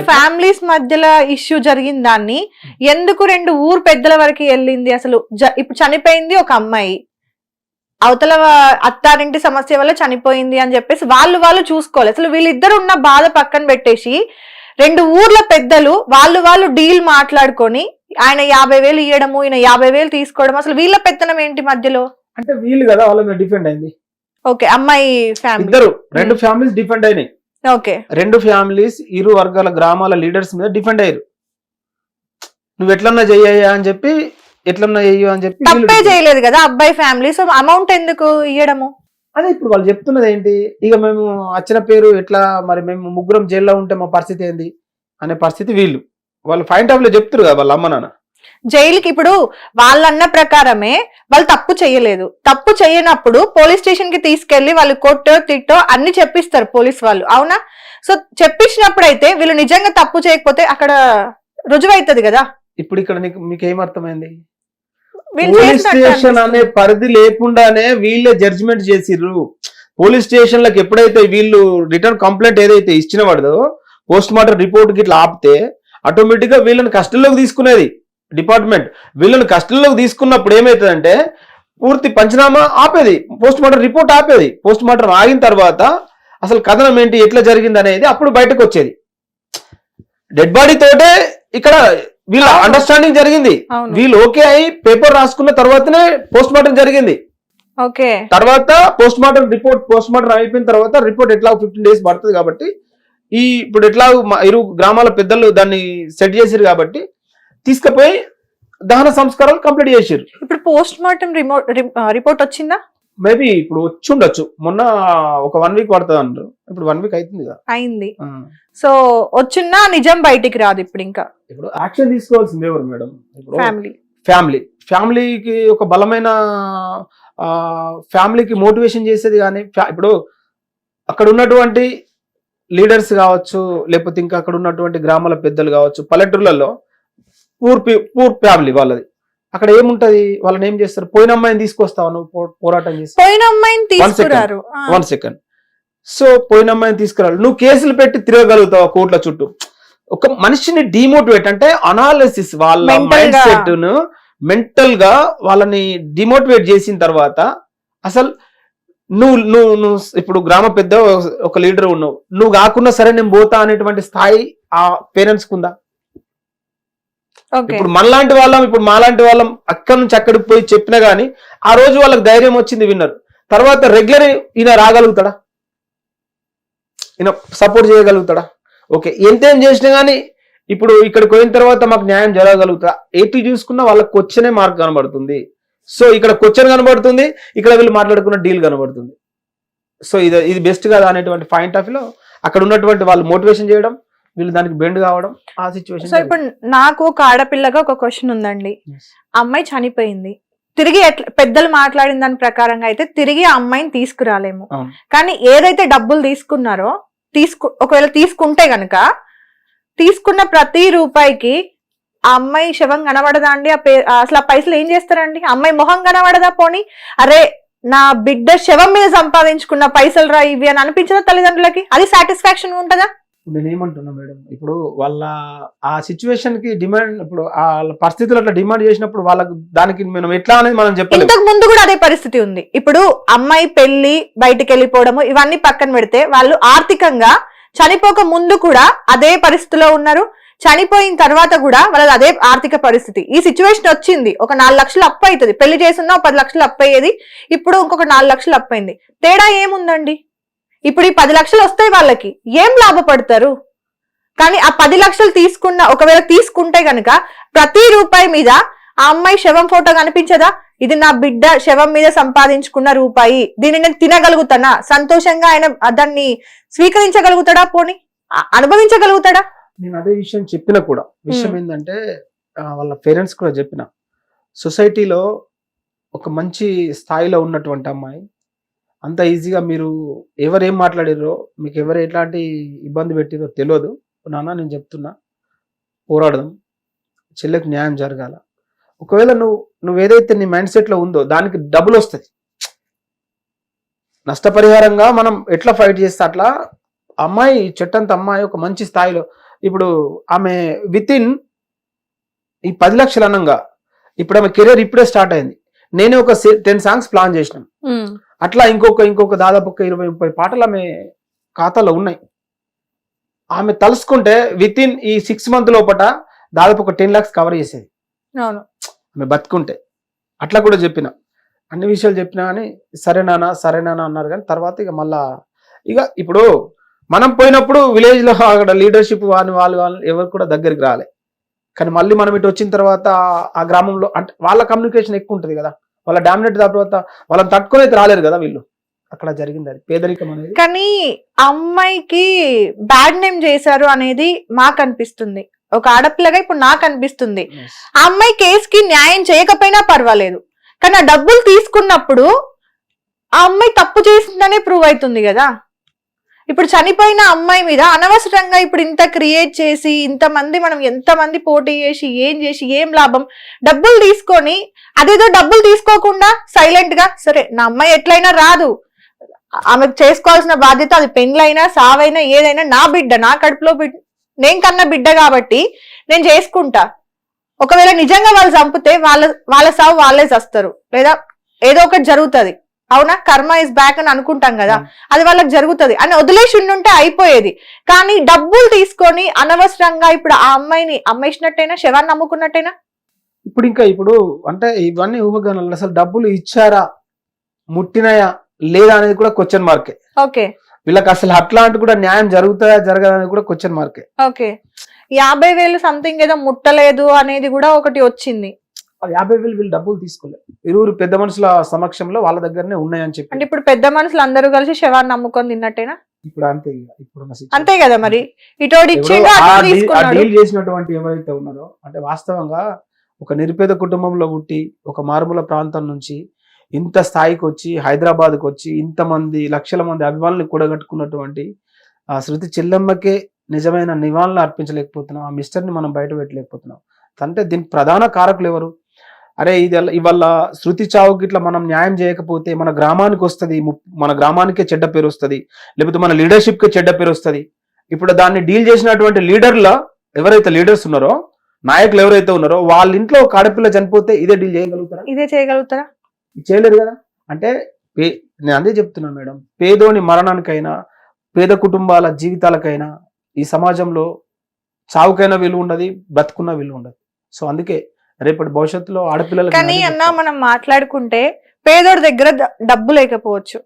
Families మధ్యలో issue జరిగిన దాన్ని ఎందుకు రెండు ఊరు పెద్దల వరకు వెళ్ళింది అసలు? ఇప్పుడు చనిపోయింది ఒక అమ్మాయి. అవతల అత్తారింటి సమస్య వల్ల చనిపోయింది అని చెప్పేసి వాళ్ళు వాళ్ళు చూసుకోవాలి. అసలు వీళ్ళిద్దరు ఉన్న బాధ పక్కన పెట్టేసి రెండు ఊర్ల పెద్దలు వాళ్ళు వాళ్ళు డీల్ మాట్లాడుకొని ఆయన యాభై వేలు ఇవ్వడము ఈయన యాభై వేలు తీసుకోవడం అసలు వీళ్ళ పెత్తనం ఏంటి మధ్యలో? అంటే వీళ్ళు కదా వాళ్ళ మీద డిపెండ్ అయింది. ఓకే అమ్మాయి ఫ్యామిలీ. ఇద్దరు రెండు ఫ్యామిలీస్ డిపెండ్ అయినాయి. ఓకే. రెండు ఫ్యామిలీస్ ఇరు వర్గాల గ్రామాల లీడర్స్ మీద డిపెండ్ అయ్యారు. నువ్వు ఎట్లన్నా చెయ్యా అని చెప్పి ఎట్లన్నా చెయ్యు అని చెప్పి తప్పే చేయలేదు కదా అబ్బాయి ఫ్యామిలీ. సో అమౌంట్ ఎందుకు ఇవ్వడము అదే ఇప్పుడు వాళ్ళు చెప్తున్నది ఏంటి? ఇక మేము వచ్చిన పేరు ఎట్లా మరి మేము ముగ్గురం జైల్లో ఉంటే మా పరిస్థితి ఏంది? అనే పరిస్థితి వీళ్ళు. వాళ్ళు పాయింట్ ఆఫ్లో చెప్తారు కదా వాళ్ళ అమ్మ నాన్న. జైలుకి ఇప్పుడు వాళ్ళన్న ప్రకారమే వాళ్ళు తప్పు చేయలేదు. తప్పు చేయనప్పుడు పోలీస్ స్టేషన్కి తీసుకెళ్ళి వాళ్ళు కొట్టో తిట్టో అన్ని చెప్పిస్తారు పోలీస్ వాళ్ళు. అవునా? సో చెప్పించినప్పుడు అయితే వీళ్ళు నిజంగా తప్పు చేయకపోతే అక్కడ రుజువైతది కదా? ఇప్పుడు ఇక్కడ మీకు ఏమర్థమైంది పోలీస్ స్టేషన్ అనే. పరిధి లేకుండానే వీళ్ళే జడ్జిమెంట్ చేసిర్రు. పోలీస్ స్టేషన్లకు ఎప్పుడైతే వీళ్ళు రిటర్న్ కంప్లైంట్ ఏదైతే ఇచ్చిన వాడదో పోస్ట్ మార్టం రిపోర్ట్ గిట్లా ఆపితే ఆటోమేటిక్గా వీళ్ళని కస్టడీలోకి తీసుకునేది. డిపార్ట్మెంట్ వీళ్ళని కస్టడీలోకి తీసుకున్నప్పుడు ఏమవుతుందంటే పూర్తి పంచనామా ఆపేది పోస్ట్ మార్టం రిపోర్ట్ ఆపేది. పోస్ట్ మార్టం ఆగిన తర్వాత అసలు కథనం ఏంటి ఎట్లా జరిగింది అనేది అప్పుడు బయటకు వచ్చేది. డెడ్ బాడీ తోటే ఇక్కడ వీళ్ళ. అండర్స్టాండింగ్ జరిగింది. వీళ్ళు ఓకే అయి పేపర్ రాసుకున్న తర్వాతనే పోస్ట్ మార్టం జరిగింది. ఓకే. తర్వాత post mortem report post mortem అయిపోయిన తర్వాత రిపోర్ట్ ఎట్లా ఫిఫ్టీన్ డేస్ పడుతుంది కాబట్టి ఈ ఇప్పుడు ఎట్లా ఇరు గ్రామాల పెద్దలు దాన్ని సెట్ చేసిరు కాబట్టి తీసుకుపోయి దహన సంస్కారాలు కంప్లీట్ చేసిరు ఇప్పుడు పోస్ట్ మార్టం రిపోర్ట్ వచ్చిందా? మేబీ ఇప్పుడు వచ్చి ఉండొచ్చు. మొన్న ఒక వన్ వీక్ పడుతుంది అంటారు. ఇప్పుడు వన్ వీక్ అవుతుంది కదా. అయింది. సో వచ్చినా నిజం బయటికి రాదు ఇప్పుడు ఇంకా. ఇప్పుడు యాక్షన్ తీసుకోవాల్సింది ఎవరు మేడం? ఇప్పుడు ఫ్యామిలీ ఫ్యామిలీ ఫ్యామిలీకి ఒక బలమైన ఫ్యామిలీకి మోటివేషన్ చేసేది కానీ ఇప్పుడు అక్కడ ఉన్నటువంటి లీడర్స్ కావచ్చు లేకపోతే ఇంకా అక్కడ ఉన్నటువంటి గ్రామాల పెద్దలు కావచ్చు పల్లెటూర్లలో పూర్ పీ- పూర్ ఫ్యామిలీ వాళ్ళది. అక్కడ ఏముంటది? వాళ్ళని ఏం చేస్తారు? పోయిన అమ్మాయిని తీసుకొస్తావు నువ్వు పోరాటం చేసి? పోయిన అమ్మాయిని తీసుకురారు. వన్ సెకండ్ సో పోయిన అమ్మాయిని తీసుకురాలి నువ్వు కేసులు పెట్టి తిరగలుగుతావు కోర్టుల చుట్టూ? ఒక మనిషిని డిమోటివేట్ అంటే అనాలిసిస్ వాళ్ళ మైండ్. సెట్ను మెంటల్గా వాళ్ళని డిమోటివేట్ చేసిన తర్వాత అసలు నువ్వు నువ్వు నువ్వు ఇప్పుడు గ్రామ పెద్ద ఒక లీడర్ ఉన్నావు. నువ్వు కాకుండా సరే నేను పోతా అనేటువంటి స్థాయి ఆ పేరెంట్స్ కుందా? ఇప్పుడు మనలాంటి వాళ్ళం ఇప్పుడు మాలాంటి వాళ్ళం అక్కడి నుంచి అక్కడికి పోయి చెప్పినా గానీ ఆ రోజు వాళ్ళకి ధైర్యం వచ్చింది విన్నర్. తర్వాత రెగ్యులర్ ఈయన రాగలుగుతాడా? ఈయన సపోర్ట్ చేయగలుగుతాడా? ఓకే ఎంతేం చేసినా గానీ ఇప్పుడు ఇక్కడికి పోయిన తర్వాత మాకు న్యాయం జరగగలుగుతా. ఎటు చూసుకున్నా వాళ్ళకి క్వశ్చనే మార్క్ కనబడుతుంది. సో ఇక్కడ క్వశ్చన్ కనబడుతుంది ఇక్కడ వీళ్ళు మాట్లాడుకున్న డీల్ కనబడుతుంది. సో ఇది ఇది బెస్ట్ కదా అనేటువంటి పాయింట్ ఆఫ్లో అక్కడ ఉన్నటువంటి వాళ్ళు మోటివేషన్ చేయడం వీళ్ళు దానికి బెండ్ కావడం ఆ సో సిచ్యువేషన్ ఇప్పుడు నాకు ఒక ఆడపిల్లగా ఒక క్వశ్చన్ ఉందండి. అమ్మాయి చనిపోయింది. తిరిగి ఎట్లా పెద్దలు మాట్లాడిన దాని ప్రకారంగా అయితే తిరిగి ఆ అమ్మాయిని తీసుకురాలేము. కానీ ఏదైతే డబ్బులు తీసుకున్నారో తీసుకు ఒకవేళ తీసుకుంటే గనక తీసుకున్న ప్రతి రూపాయికి ఆ అమ్మాయి శవం కనబడదా అండి? ఆ అసలు ఆ పైసలు ఏం చేస్తారండి? అమ్మాయి మొహం కనబడదా పోని? అరే నా బిడ్డ శవం మీద సంపాదించుకున్న పైసలు రా ఇవి అని అనిపించదా తల్లిదండ్రులకి? అది సాటిస్ఫాక్షన్ ఉంటుందా? నేను ఏమంటున్నా మేడం ఇప్పుడు వాళ్ళ ఆ సిచ్యువేషన్కి డిమాండ్ ఇప్పుడు వాళ్ళ పరిస్థితులు అట్లా డిమాండ్ చేసినప్పుడు వాళ్ళకి దానికి మనం ఎట్లా అనేది మనం చెప్పాలి. ఇంతకు ముందు కూడా అదే పరిస్థితి ఉంది. ఇప్పుడు అమ్మాయి పెళ్ళి బయటికి వెళ్ళిపోవడము ఇవన్నీ పక్కన పెడితే వాళ్ళు ఆర్థికంగా చనిపోక ముందు కూడా అదే పరిస్థితిలో ఉన్నారు. చనిపోయిన తర్వాత కూడా వాళ్ళది అదే ఆర్థిక పరిస్థితి. ఈ సిచ్యువేషన్ వచ్చింది. ఒక నాలుగు లక్షలు అప్పు అవుతుంది. పెళ్ళి చేస్తున్నా ఒక పది లక్షలు అప్పు అయ్యేది. ఇప్పుడు ఇంకొక నాలుగు లక్షలు అప్పు అయింది. తేడా ఏముందండి? ఇప్పుడు ఈ పది లక్షలు వస్తాయి వాళ్ళకి. ఏం లాభపడతారు? కానీ ఆ పది లక్షలు తీసుకున్న ఒకవేళ తీసుకుంటే గనక ప్రతి రూపాయి మీద ఆ అమ్మాయి శవం ఫోటో కనిపించదా? ఇది నా బిడ్డ శవం మీద సంపాదించుకున్న రూపాయి. దీన్ని నేను తినగలుగుతానా? సంతోషంగా ఆయన దాన్ని స్వీకరించగలుగుతాడా? పోని అనుభవించగలుగుతాడా? నేను అదే విషయం చెప్పిన కూడా. విషయం. ఏంటంటే వాళ్ళ పేరెంట్స్ కూడా చెప్పిన. సొసైటీలో ఒక మంచి స్థాయిలో ఉన్నటువంటి అమ్మాయి అంత ఈజీగా మీరు ఎవరు ఏం మాట్లాడిరో మీకు ఎవరు ఎట్లాంటి ఇబ్బంది పెట్టిరో తెలియదు నాన్న నేను చెప్తున్నా పోరాడదాం. చెల్లెకి న్యాయం జరగాల. ఒకవేళ నువ్వు నువ్వు ఏదైతే నీ మైండ్ సెట్లో ఉందో దానికి డబుల్ వస్తుంది నష్టపరిహారంగా మనం ఎట్లా ఫైట్ చేస్తే అట్లా అమ్మాయి చెట్టంత అమ్మాయి ఒక మంచి స్థాయిలో ఇప్పుడు ఆమె విత్ ఇన్ ఈ పది లక్షలు అనంగా ఇప్పుడు ఆమె కెరీర్ ఇప్పుడే స్టార్ట్ అయింది. నేనే ఒక టెన్ సాంగ్స్ ప్లాన్ చేసినాను అట్లా ఇంకొక ఇంకొక దాదాపు ఒక ఇరవై ముప్పై పాటలు ఆమె ఖాతాలో ఉన్నాయి. ఆమె తలుసుకుంటే విత్ ఇన్ ఈ సిక్స్ మంత్ లోపట దాదాపు ఒక టెన్ లాక్స్ కవర్ చేసేది. అవును. ఆమె బతుకుంటే. అట్లా కూడా చెప్పిన. అన్ని విషయాలు చెప్పినా కానీ సరేనానా సరేనానా అన్నారు కానీ తర్వాత ఇక మళ్ళా ఇక ఇప్పుడు మనం పోయినప్పుడు విలేజ్లో అక్కడ లీడర్షిప్ వాళ్ళని వాళ్ళు వాళ్ళు ఎవరు కూడా దగ్గరికి రాలే. కానీ మళ్ళీ మనం ఇటు వచ్చిన తర్వాత ఆ గ్రామంలో అంటే వాళ్ళ కమ్యూనికేషన్ ఎక్కువ ఉంటుంది కదా. వాళ్ళ డామినేట్ తర్వాత వాళ్ళని తట్టుకొని అయితే రాలేరు కదా వీళ్ళు. అక్కడ జరిగింది అది. పేదరికం అనేది. కానీ ఆ అమ్మాయికి బ్యాడ్ నేమ్ చేశారు అనేది మాకు అనిపిస్తుంది. ఒక ఆడపిల్లగా ఇప్పుడు నాకు అనిపిస్తుంది. ఆ అమ్మాయి కేసుకి న్యాయం చేయకపోయినా పర్వాలేదు. కానీ ఆ డబ్బులు తీసుకున్నప్పుడు ఆ అమ్మాయి తప్పు చేసిందనే ప్రూవ్ అవుతుంది కదా. ఇప్పుడు చనిపోయిన అమ్మాయి మీద అనవసరంగా ఇప్పుడు ఇంత క్రియేట్ చేసి ఇంతమంది మనం ఎంతమంది పోటీ చేసి ఏం చేసి ఏం లాభం? డబ్బులు తీసుకొని అదేదో డబ్బులు తీసుకోకుండా సైలెంట్గా సరే నా అమ్మాయి ఎట్లయినా రాదు. ఆమెకు చేసుకోవాల్సిన బాధ్యత అది పెండ్లైనా సావైనా ఏదైనా నా బిడ్డ నా కడుపులో బిడ్డ నేను కన్నా బిడ్డ కాబట్టి నేను చేసుకుంటా. ఒకవేళ నిజంగా వాళ్ళు చంపితే వాళ్ళ వాళ్ళ సావు వాళ్ళే చస్తారు. లేదా ఏదో ఒకటి జరుగుతుంది. అవునా? కర్మ ఇస్ బ్యాక్ అని అనుకుంటాం కదా. Hmm. అది వాళ్ళకి జరుగుతది. అని వదిలేసి ఉండుంటే అయిపోయేది. కానీ డబ్బులు తీసుకొని అనవసరంగా ఇప్పుడు ఆ అమ్మాయిని అమ్మేసినట్టయినా శవాన్ని నమ్ముకున్నట్టయినా ఇప్పుడు ఇంకా ఇప్పుడు అంటే ఇవన్నీ ఊహగానాలు. అసలు డబ్బులు ఇచ్చారా? ముట్టినాయా? లేదా అనేది కూడా క్వశ్చన్ మార్కే ఓకే. వీళ్ళకి అసలు అట్లాంటి కూడా న్యాయం జరుగుతుందా జరగదా అనేది కూడా క్వశ్చన్ మార్కే ఓకే. యాభై వేలు సంథింగ్ ఏదో ముట్టలేదు అనేది కూడా ఒకటి వచ్చింది. యాభై వేలు వీళ్ళు డబ్బులు తీసుకోలేదు ఇరువురు పెద్ద మనుషుల సమక్షంలో వాళ్ళ దగ్గరనే ఉన్నాయని అంటే చెప్పి ఇప్పుడు పెద్ద మనుషులు అందరూ కలిసి శవాన్ని నమ్ముకొని తిన్నట్టేనా? ఇప్పుడు అంతే situation. అంతే కదా మరి? ఇటోడు అటు డీల్ చేసినటువంటి ఎవరైతే ఉన్నారో అంటే వాస్తవంగా ఒక నిరుపేద కుటుంబంలో పుట్టి ఒక మారుమూల ప్రాంతం నుంచి ఇంత స్థాయికి వచ్చి హైదరాబాద్కి వచ్చి ఇంతమంది లక్షల మంది అభిమానులు కూడగట్టుకున్నటువంటి ఆ శృతి చెల్లెమ్మకే నిజమైన నివాళులు అర్పించలేకపోతున్నాం. ఆ మిస్టర్ని మనం బయట పెట్టలేకపోతున్నాం. అంటే దీనికి ప్రధాన కారకులు ఎవరు? అరే ఇది ఇవాళ శృతి చావుకి ఇట్లా మనం న్యాయం చేయకపోతే మన గ్రామానికి వస్తుంది మన గ్రామానికే చెడ్డ పేరు వస్తుంది లేకపోతే మన లీడర్షిప్కే చెడ్డ పేరు వస్తుంది. ఇప్పుడు దాన్ని డీల్ చేసినటువంటి లీడర్ల ఎవరైతే లీడర్స్ ఉన్నారో నాయకులు ఎవరైతే ఉన్నారో వాళ్ళ ఇంట్లో ఒక ఆడపిల్ల చనిపోతే ఇదే డీల్ చేయగలుగుతారా? ఇదే చేయగలుగుతారా? చేయలేరు కదా? అంటే పే- నేను అదే చెప్తున్నా మేడం పేదోని మరణానికైనా పేద కుటుంబాల జీవితాలకైనా ఈ సమాజంలో చావుకైనా విలువ ఉండదు బ్రతుకున్న విలువ ఉండదు. సో అందుకే రేపటి భవిష్యత్తులో ఆడపిల్లలకి కానీ అన్న. మనం మాట్లాడుకుంటే పేదోడి దగ్గర డబ్బు లేకపోవచ్చు.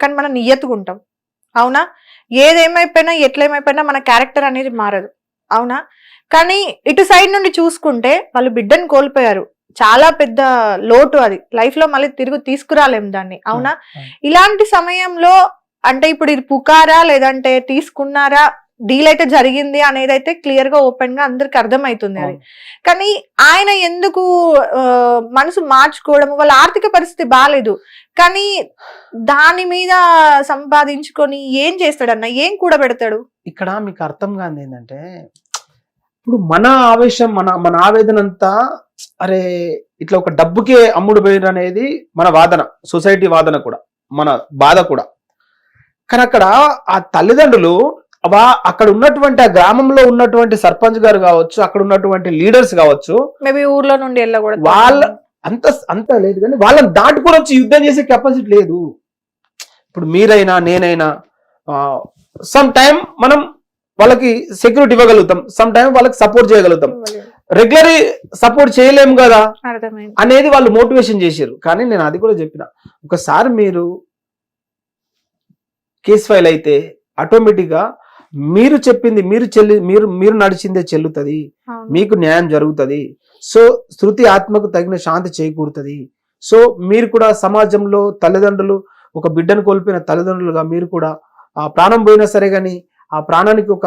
కానీ మనం నియ్యతుకుంటాం అవునా? ఏదేమైపోయినా ఎట్లేమైపోయినా మన క్యారెక్టర్ అనేది మారదు. అవునా? కానీ ఇటు సైడ్ నుండి చూసుకుంటే వాళ్ళు బిడ్డను కోల్పోయారు. చాలా పెద్ద లోటు అది. లైఫ్లో మళ్ళీ తిరిగి తీసుకురాలేం దాన్ని. అవును. ఇలాంటి సమయంలో అంటే ఇప్పుడు ఇది పుకారా లేదంటే తీసుకున్నారా? డీల్ అయితే జరిగింది అనేది అయితే క్లియర్గా ఓపెన్గా అందరికి అర్థమవుతుంది అది. కానీ ఆయన ఎందుకు మనసు మార్చుకోవడం వాళ్ళ ఆర్థిక పరిస్థితి బాగాలేదు కానీ దాని మీద సంపాదించుకొని ఏం చేస్తాడన్న ఏం కూడబెడతాడు? ఇక్కడ మీకు అర్థం కాదు ఏంటంటే ఇప్పుడు మన ఆవేశం మన మన ఆవేదన అంతా అరే ఇట్లా ఒక డబ్బుకే అమ్ముడు పోయిన అనేది మన వాదన సొసైటీ వాదన కూడా మన బాధ కూడా. కానీ అక్కడ ఆ తల్లిదండ్రులు వా అక్కడ ఉన్నటువంటి ఆ గ్రామంలో ఉన్నటువంటి సర్పంచ్ గారు కావచ్చు అక్కడ ఉన్నటువంటి లీడర్స్ కావచ్చు మేబీ ఊర్లో నుండి వెళ్ళకూడదు. వాళ్ళ- అంత అంత లేదు కానీ వాళ్ళని దాటుకొని వచ్చి యుద్ధం చేసే కెపాసిటీ లేదు. ఇప్పుడు మీరైనా నేనైనా సమ్ టైం మనం వాళ్ళకి సెక్యూరిటీ ఇవ్వగలుగుతాం. సమ్ టైం వాళ్ళకి సపోర్ట్ చేయగలుగుతాం. రెగ్యులర్ సపోర్ట్ చేయలేము కదా? అనేది వాళ్ళు మోటివేషన్ చేశారు. కానీ నేను అది కూడా చెప్పిన ఒకసారి మీరు కేసు ఫైల్ అయితే ఆటోమేటిక్గా మీరు చెప్పింది మీరు చెల్లి మీరు మీరు నడిచిందే చెల్లుతుంది. మీకు న్యాయం జరుగుతుంది. సో శృతి ఆత్మకు తగిన శాంతి చేకూరుతుంది. సో మీరు కూడా సమాజంలో తల్లిదండ్రులు ఒక బిడ్డను కోల్పోయిన తల్లిదండ్రులుగా మీరు కూడా ఆ ప్రాణం పోయినా సరే కానీ ఆ ప్రాణానికి ఒక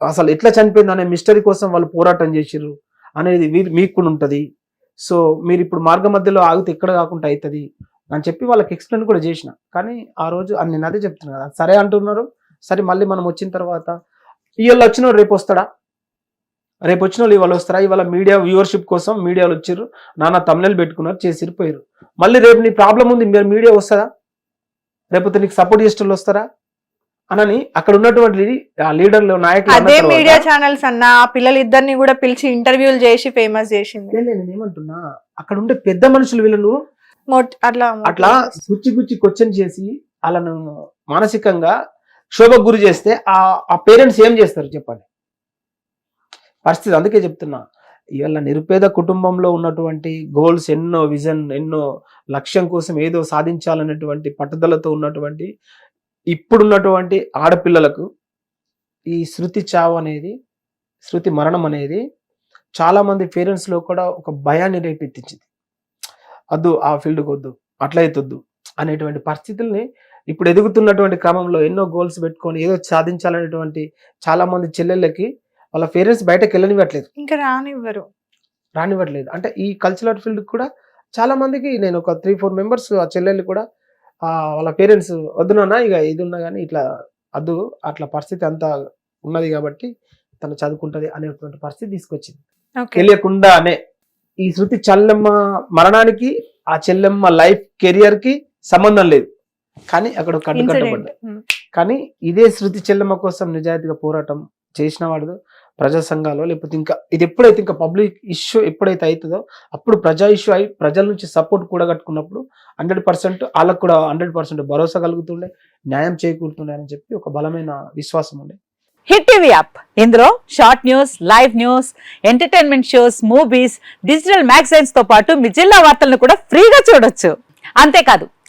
అసలు ఎట్లా చనిపోయింది అనే మిస్టరీ కోసం వాళ్ళు పోరాటం చేసిర్రు అనేది మీకు కూడా ఉంటుంది. సో మీరు ఇప్పుడు మార్గ మధ్యలో ఆగితే ఎక్కడ కాకుండా అవుతుంది అని చెప్పి వాళ్ళకి ఎక్స్ప్లెయిన్ కూడా చేసిన. కానీ ఆ రోజు నేను అదే చెప్తున్నాను కదా సరే అంటున్నారు సరే మళ్ళీ మనం వచ్చిన తర్వాత ఇవాళ వచ్చిన రేపు వస్తాడా? రేపు వచ్చిన వాళ్ళు ఇవాళ వస్తారా ఇవాళ మీడియా వ్యూవర్షిప్ కోసం మీడియాలో వచ్చారు నాన్న తమ్నెల్ పెట్టుకున్నారు చేసిరిపోయారు మళ్ళీ రేపు నీ ప్రాబ్లం ఉంది మీరు మీడియా వస్తుందా రేపు నీకు సపోర్ట్ చేసే వాళ్ళు వస్తారా? అనని అక్కడ ఉన్నటువంటి ఆ లీడర్లు నాయకులు అదే మీడియా ఛానల్స్ అన్న ఆ పిల్లలిద్దరిని కూడా పిలిచి ఇంటర్వ్యూలు చేసి ఫేమస్ చేసింది. నేను ఏమంటున్నా అక్కడ ఉండే పెద్ద మనుషులు వీళ్ళను అట్లా అట్లా గుచ్చి గుచ్చి క్వశ్చన్ చేసి వాళ్ళను మానసికంగా క్షోభకు గురి చేస్తే ఆ ఆ పేరెంట్స్ ఏం చేస్తారు చెప్పండి? పరిస్థితి అందుకే చెప్తున్నా. ఇవాళ నిరుపేద కుటుంబంలో ఉన్నటువంటి గోల్స్ ఎన్నో విజన్ ఎన్నో లక్ష్యం కోసం ఏదో సాధించాలనేటువంటి పట్టుదలతో ఉన్నటువంటి ఇప్పుడున్నటువంటి ఆడపిల్లలకు ఈ శృతి చావు అనేది శృతి మరణం అనేది చాలామంది పేరెంట్స్లో కూడా ఒక భయాన్ని రేపెత్తించింది వద్దు ఆ ఫీల్డ్కి వద్దు అట్లా వద్దు అనేటువంటి పరిస్థితుల్ని ఇప్పుడు ఎదుగుతున్నటువంటి క్రమంలో ఎన్నో గోల్స్ పెట్టుకొని ఏదో సాధించాలనేటువంటి చాలా మంది చెల్లెళ్ళకి వాళ్ళ పేరెంట్స్ బయటకు వెళ్ళనివ్వట్లేదు. ఇంకా రానివ్వరు. రానివ్వట్లేదు. అంటే ఈ కల్చరల్ ఫీల్డ్ కూడా చాలా మందికి నేను ఒక త్రీ ఫోర్ మెంబర్స్ ఆ చెల్లెళ్ళు కూడా ఆ వాళ్ళ పేరెంట్స్ వద్దునన్నా ఇక ఇది ఉన్నా కానీ ఇట్లా వద్దు అట్లా పరిస్థితి అంతా ఉన్నది కాబట్టి తను చదువుకుంటది అనేటువంటి పరిస్థితి తీసుకొచ్చింది. తెలియకుండానే ఈ శృతి చల్లమ్మ మరణానికి ఆ చెల్లెమ్మ లైఫ్ కెరియర్కి సంబంధం లేదు. కానీ అక్కడ కట్టు ఇన్సిడెంట్. కట్టబడ్డాయి కానీ ఇదే శృతి చెల్లెమ్మ కోసం నిజాయితీగా పోరాటం చేసిన వాడు ప్రజా సంఘాలు లేకపోతే ఇంకా ఇది ఎప్పుడైతే ఇంకా పబ్లిక్ ఇష్యూ ఎప్పుడైతే అవుతుందో అప్పుడు ప్రజా ఇష్యూ అయి ప్రజల నుంచి సపోర్ట్ కూడా కట్టుకున్నప్పుడు హండ్రెడ్ పర్సెంట్ వాళ్ళకు కూడా హండ్రెడ్ పర్సెంట్ భరోసా కలుగుతుండే న్యాయం చేకూరుతుండే అని చెప్పి ఒక బలమైన విశ్వాసం ఉండే. Hit TV app. ఇందులో short news live news entertainment shows movies digital మ్యాగజైన్స్తో పాటు మీ జిల్లా వార్తలను కూడా ఫ్రీగా చూడొచ్చు. అంతేకాదు